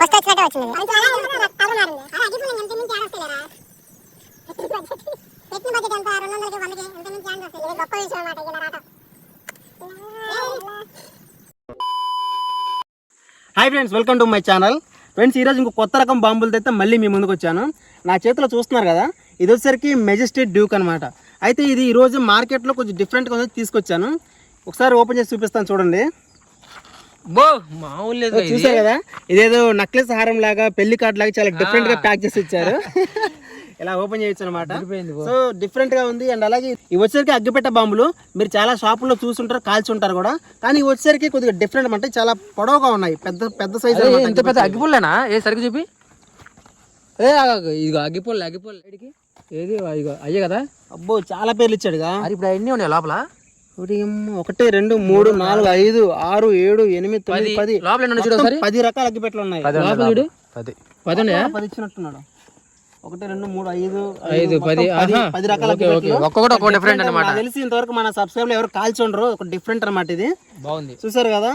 First వచ్చినట్టే వచ్చింది. గొప్ప విషయం అన్నమాట ఇలా రావటం hi friends welcome to my channel. Friends ఈరోజు ఇంకో కొత్త రకం బాంబులతో అయితే మళ్ళీ మీ ముందుకు వచ్చాను. నా చేతిలో చూస్తున్నారు కదా ఇది వచ్చేసరికి మెజెస్టిక్ డ్యూక్ అనమాట అయితే ఇది ఈరోజు మార్కెట్లో కొంచెం డిఫరెంట్గా ఉంది తీసుకొచ్చాను. ఒకసారి ఓపెన్ చేసి చూపిస్తాను చూడండి. బో మామూలు. చూసారు కదా? ఇదేదో నక్లెస్ హారం లాగా పెళ్ళి కార్డ్ లాగా చాలా డిఫరెంట్గా ప్యాక్ చేసి ఇచ్చారు. ఇలా ఓపెన్ చేయొచ్చు అనమాట. సో డిఫరెంట్గా ఉంది. అండ్ అలాగే ఇవి వచ్చేసరికి అగ్గిపెట్ట బాంబులు మీరు చాలా షాపుల్లో చూసుంటారు కాల్చి ఉంటారు కూడా. కానీ ఇవి వచ్చేసరికి కొద్దిగా డిఫరెంట్ అంటే చాలా పొడవుగా ఉన్నాయి. పెద్ద పెద్ద సైజ్ ఇంత పెద్ద అగ్గిపుల్లేనా? ఏ సరిగ్గా చూపి. ఏ ఇదిగో అగ్గిపుల్ల అగ్గిపుల్ల. ఏడికి? ఏది? ఇగో అయ్యే కదా. అబ్బో చాలా పేర్లు ఇచ్చాడుగా. ఇప్పుడు అన్నీ ఉన్నాయి లోపల. ఒకటి రెండు మూడు నాలుగు ఐదు ఆరు ఏడు ఎనిమిది తొమ్మిది పది. లోపల పది రకాల అగ్గిపెట్టలు ఉన్నాయి. చూడు. పది. పది ఇచ్చినట్టున్నాడు ఒకటి రెండు మూడు ఐదు ఐదు, పది, పది. రకాల. ఒక్కొక్కటి ఒక్కో different Different అన్నమాట. నాకు తెలిసి ఇంతవరకు మన సబ్స్క్రైబ్ ఎవరు కాల్చి ఉండరు ఒక డిఫరెంట్ అన్నమాట ఇది. బాగుంది. చూసారు కదా?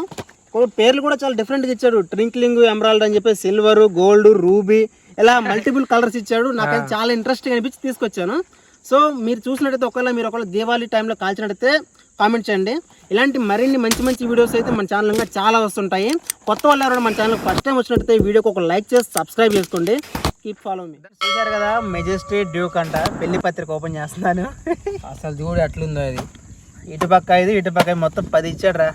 పేర్లు కూడా చాలా డిఫరెంట్గా ఇచ్చాడు. ట్రింక్లింగ్ ఎమరాల్డ్ అని చెప్పి సిల్వర్ గోల్డ్ రూబీ ఇలా మల్టిపుల్ కలర్స్ ఇచ్చాడు. నాకైతే చాలా ఇంట్రెస్టింగ్ అనిపించి తీసుకొచ్చాను. సో మీరు చూసినట్టయితే ఒకవేళ మీరు ఒకవేళ దీపావళి టైంలో కాల్చినట్టయితే కామెంట్ చేయండి. ఇలాంటి మరిన్ని మంచి మంచి వీడియోస్ అయితే మన ఛానల్ ఇంకా చాలా వస్తుంటాయి. కొత్త వాళ్ళు ఎవరైనా మన ఛానల్ ఫస్ట్ టైం వచ్చినట్టయితే వీడియోకి ఒక లైక్ చేసి సబ్స్క్రైబ్ చేసుకోండి. కీప్ ఫాలో మీ చూసారు కదా మెజెస్టీ డ్యూక్ అంట. పెళ్ళి పత్రిక ఓపెన్ చేస్తున్నాను. అసలు చూడు ఎట్లుందో అది. ఇటు పక్క ఐదు ఇటు పక్క మొత్తం పది ఇచ్చాడు రా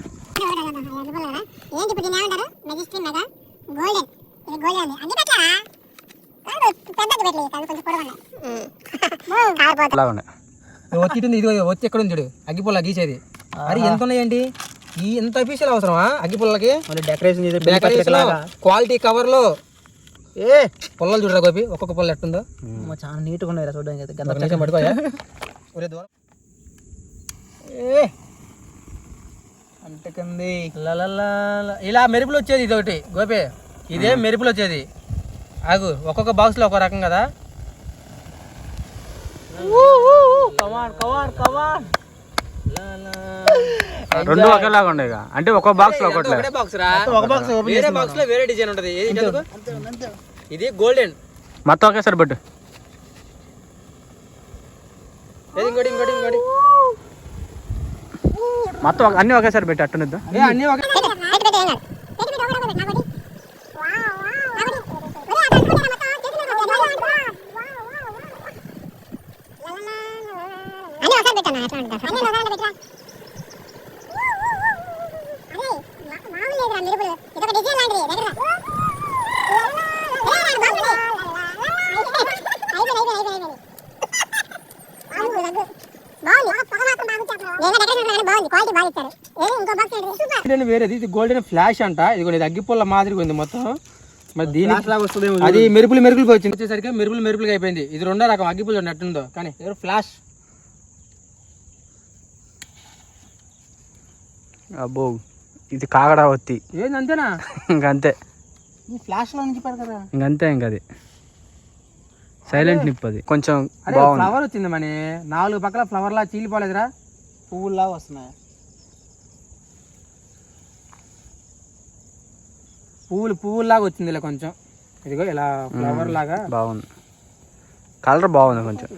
గోల్డెన్ ఇది ఒత్తి ఎక్కడ ఉంది చూడు. అగ్గిపుల్ల గీసేది. అరే ఎంత ఉన్నాయండి? ఈ ఎంత పీసులు అవసరమా అగ్గిపుల్లకి? డెకరేషన్ క్వాలిటీ కవర్లో ఏ పుల్లలు చూడరా గోపి ఒక్కొక్క పుల్ల ఎట్టుందో. చాలా నీట్గా ఉన్నాయి చూడడానికి అయితే. గంధ నిమిషం పట్టుకోయా ఒరే దూరం. ఏ. అంతకంది. లలలల. ఇలా మెరుపులు వచ్చేది ఇది ఒకటి గోపి. ఇదే మెరుపులు వచ్చేది. ఆగు ఒక్కొక్క బాక్స్లో ఒక రకం కదా. రెండు ఒకేలాగా ఇక. అంటే ఒక బాక్స్లో ఒకటి ఒకటే బాక్స్ రా? ఒక బాక్స్ ఓపెన్ వేరే బాక్స్లో వేరే డిజైన్ ఉంటది. ఏది చదువుకో? ఇది గోల్డెన్ మొత్తం ఒకేసారి పెట్టు. ఏది ఇంకోటి ఇంకోటి ఇంకోటి? మొత్తం ఒక- అన్ని ఒకేసారి పెట్టి అట్టునిద్దాం ఏ అన్ని ఒక పెట్టి పెట్టి ఏం కాదు పెట్టి పెట్టి ఒకటి ఒకటి నాకోటి వావ్ వావ్ నాకోటి ఒరే అది అనుకుంటా మొత్తం చేతులు అన్ని ఒకసారి పెట్టాను ఎట్లా ఉంటా అన్ని ఒకసారి పెట్టరా అరే మామూలు లేదురా మిరుపులు ఇదొక డిజైన్ లాంటిది దగ్గర రా. ఏ, బాగుంది. అయిపోయింది, అయిపోయింది, అయిపోయింది, అయిపోయింది. బాగుంది, దగ్గు. బాగుంది పొగ మాత్రం బాగా ఇచ్చారు. నేను డెకరేషన్ కానీ బాగుంది క్వాలిటీ బాగా ఇచ్చారు ఏది ఇంకో బాక్స్ ఏంటి సూపర్ గోల్డెన్ వేరేది. ఇది గోల్డెన్ ఫ్లాష్ అంట. ఇది ఇది అగ్గిపుల్ల మాదిరిగా ఉంది మొత్తం. మరి దీని అది మెరుపులు మెరుపులు వచ్చింది. వచ్చేసరికి మెరుపులు మెరుపులుగా అయిపోయింది. ఇది రెండో రకం. అగ్గిపుల్ల నట్టుందో కానీ ఎవరు ఫ్లాష్ అబ్బో ఇది కాగడా ఒత్తి ఏంది అంతేనా? ఇంకంతే ఈ ఫ్లాష్లో నుంచి కదా. ఇంకంతే ఇంక అది. సైలెంట్ నిప్పు అది కొంచెం ఫ్లవర్ వచ్చింది మని. నాలుగు పక్కల ఫ్లవర్ లా చీలిపోలేదురా. పువ్వుల్లా వస్తున్నాయి. పువ్వులు పువ్వులాగా వచ్చింది ఇలా కొంచెం. ఇదిగో ఇలా ఫ్లవర్ లాగా. బాగుంది. కలర్ బాగుంది కొంచెం.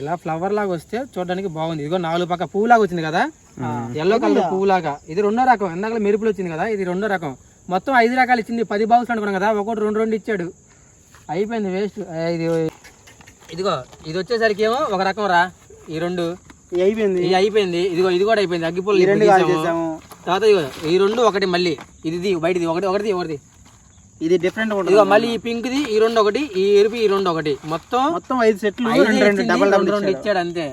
ఇలా ఫ్లవర్ లాగా వస్తే చూడడానికి బాగుంది. ఇదిగో నాలుగు పక్క పువ్వు లాగా వచ్చింది కదా? ఎల్లో కలర్ పువ్వు లాగా ఇది రెండో రకం. ఇందాక మెరుపులు వచ్చింది కదా? ఇది రెండో రకం. మొత్తం ఐదు రకాలు ఇచ్చింది. పది బాక్స్ అనుకున్నాం కదా? ఒకటి రెండు రెండు ఇచ్చాడు. అయిపోయింది వేస్ట్ ఇది ఇదిగో ఇది వచ్చేసరికి ఏమో ఒక రకం రా. ఈ రెండు. అయిపోయింది. ఇది అయిపోయింది. ఇదిగో ఇది కూడా అయిపోయింది. అగ్గిపుల్ల ఈ రెండు కాల్. చేసాము. తర్వాత ఇదిగో ఈ రెండు ఒకటి మళ్ళీ. ఇది బయటది. ఒకటి ఒకటిది ఒకటిది. ఇది డిఫరెంట్ ఉంటుంది ఇదిగో మళ్ళీ ఈ పింక్ ది ఈ రెండు ఒకటి ఈ ఎరుపు ఈ రెండు ఒకటి. మొత్తం మొత్తం ఐదు సెట్లు రెండు రెండు డబల్ డబల్ రెండు ఇచ్చాడు అంతే.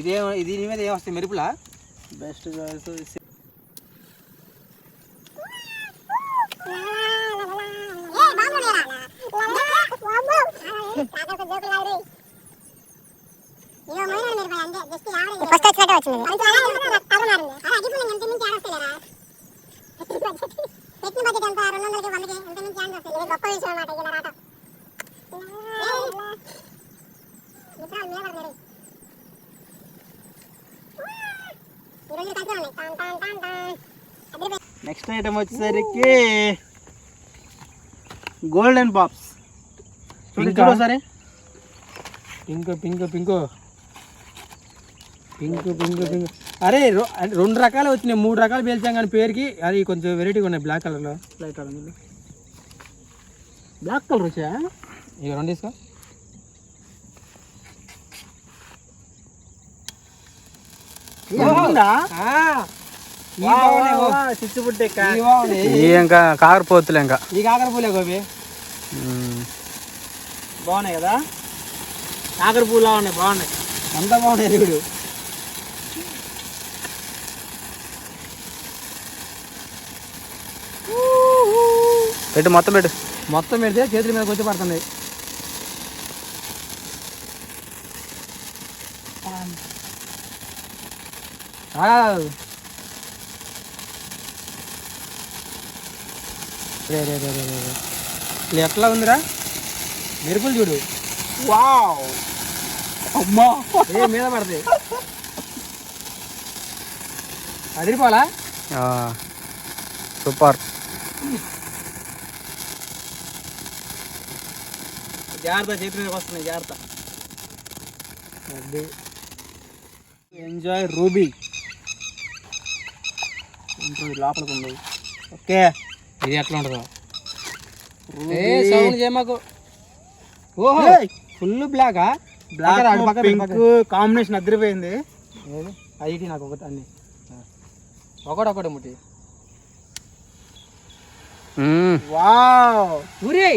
ఇదే ఇది దీని మీద ఏం వస్తాయి మెరుపులా బెస్ట్ ఫస్ట్ వచ్చినట్టే వచ్చింది పెట్టిన బడ్జెట్ ఎంత రెండు వందలకి వందకి ఎంత నుంచి ఛాన్స్ వస్తుంది ఇది గొప్ప విషయం అన్నమాట ఇలా రావటం విత్తనాలు మీద పడతాయి ఈ రోజు కలిసి ఉన్నాయి టాన్ టాన్ టాన్ టాన్ అదిరిపోయి నెక్స్ట్ ఐటమ్ వచ్చేసరికి గోల్డెన్ పాప్స్ చూడు ఇంకా? చూడు సరే pink pink pink pink pink pink. అరే రెండు రకాలు వచ్చినాయి. మూడు రకాలు పేల్చాం కానీ పేరుకి అది కొంచెం వెరైటీగా ఉన్నాయి. బ్లాక్ కలర్లో లైట్ ఆడండి బ్లాక్ కలర్ వచ్చా? ఇక రెండు తీసుకో. ఇంకా కాకరపోతులే ఇంకా. ఈ కాకరపూలే గోపి. బాగున్నాయి కదా? కాకర పూలా ఉన్నాయి బాగున్నాయి. అంతా బాగున్నాయి పెట్టు మొత్తం పెట్టు. మొత్తం పెడితే చేతుల మీద వచ్చి పడుతుంది. ఆ. రే రే రే రే రే రే. ఇది ఎట్లా ఉందిరా? మెరుపులు చూడు. వావ్. అమ్మా. ఏ మీద పడతాయి. అదిరిపోలా. సూపర్. జాగ్రత్త చేతి మీదకి వస్తున్నాయి జాగ్రత్త. ఎంజాయ్ రూబీ లోపలికి ఉంది ఓకే. ఇది ఎట్లా ఉంటుందో? ఏ సౌండ్ చేయమాకు ఓహో ఫుల్ బ్లాకా బ్లాక్ పింక్ కాంబినేషన్ అదిరిపోయింది. ఐటీ నాకు ఒకటి అన్ని. ఒకటి ఒకటి ముట్టి.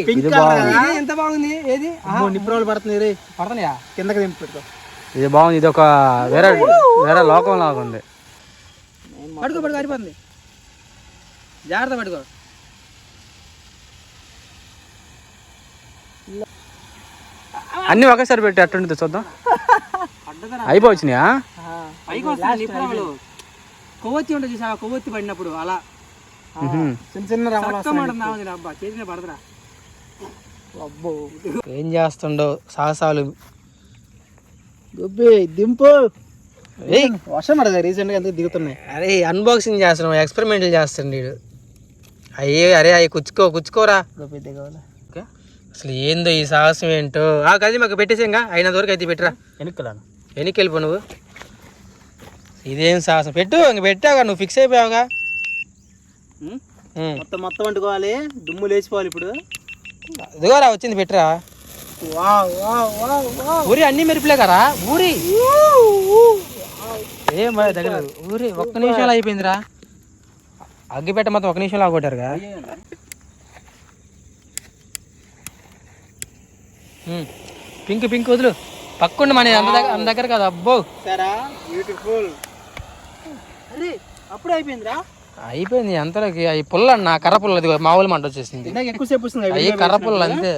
పింక్ కలర్ ఎంత బాగుంది? ఏది? నిప్పురోలు పడుతుంది రే. పడుతున్నాయా? కిందకి దింపి పెట్టుకో ఇది బాగుంది. ఇది ఒక వేరే వేరే లోకం లాగా ఉంది. పడుకో పడుకో అరిపోతుంది. జాగ్రత్త పడుకో. అన్ని ఒకేసారి పెట్టి అట్టుండి చూద్దాం. అయిపోవచ్చినాయా. కొవ్వొత్తి ఉంటుంది చూసా కొవ్వొత్తి పడినప్పుడు అలా. చిన్న చిన్న రవ్వలు చక్కమంటుంది ఆమెది అబ్బా చేసిన పడదురా. అబ్బో. ఏం చేస్తుండో సాహసాలు. గుబ్బి దింపు. వర్షం పడదా రీసెంట్గా ఎందుకు దిగుతున్నాయి? అరే అన్బాక్సింగ్ చేస్తున్నాం ఎక్స్పెరిమెంట్లు చేస్తుండే వీడు. అయ్యే అరే అవి కుచ్చుకో కుచ్చుకోరా. గుబ్బి దిగవాలి అసలు ఏందో ఈ సాహసం ఏంటో. ఆ కది మాకు పెట్టేసేంగా అయినంత వరకు అయితే పెట్టరా. వెనుక్కలాను వెనక్కి వెళ్ళిపో నువ్వు. ఇదేం సాహసం? పెట్టు ఇంక పెట్టావుగా నువ్వు ఫిక్స్ అయిపోయావుగా. మొత్తం మొత్తం వండుకోవాలి దుమ్ము లేచిపోవాలి ఇప్పుడు. ఇదిగోరా వచ్చింది పెట్టరా. ఊరి అన్ని మెరుపులే కదా ఊరి. ఏం దగ్గర ఊరి ఒక్క నిమిషంలో అయిపోయిందిరా. అగ్గిపెట్ట మొత్తం ఒక నిమిషంలో ఆగొట్టారుగా. పింక్ పింక్ వదులు. పక్కుండి మన అంత దగ్గర అంత దగ్గర కదా అబ్బో. సరా? బ్యూటిఫుల్. అరే అప్పుడే అయిపోయిందిరా. అయిపోయింది అంతలోకి. అవి పుల్ల అన్న కర్ర పుల్ల అది మామూలు మంట వచ్చేసింది. ఎక్కువసేపు వస్తుంది అవి కర్ర పుల్ల అంతే.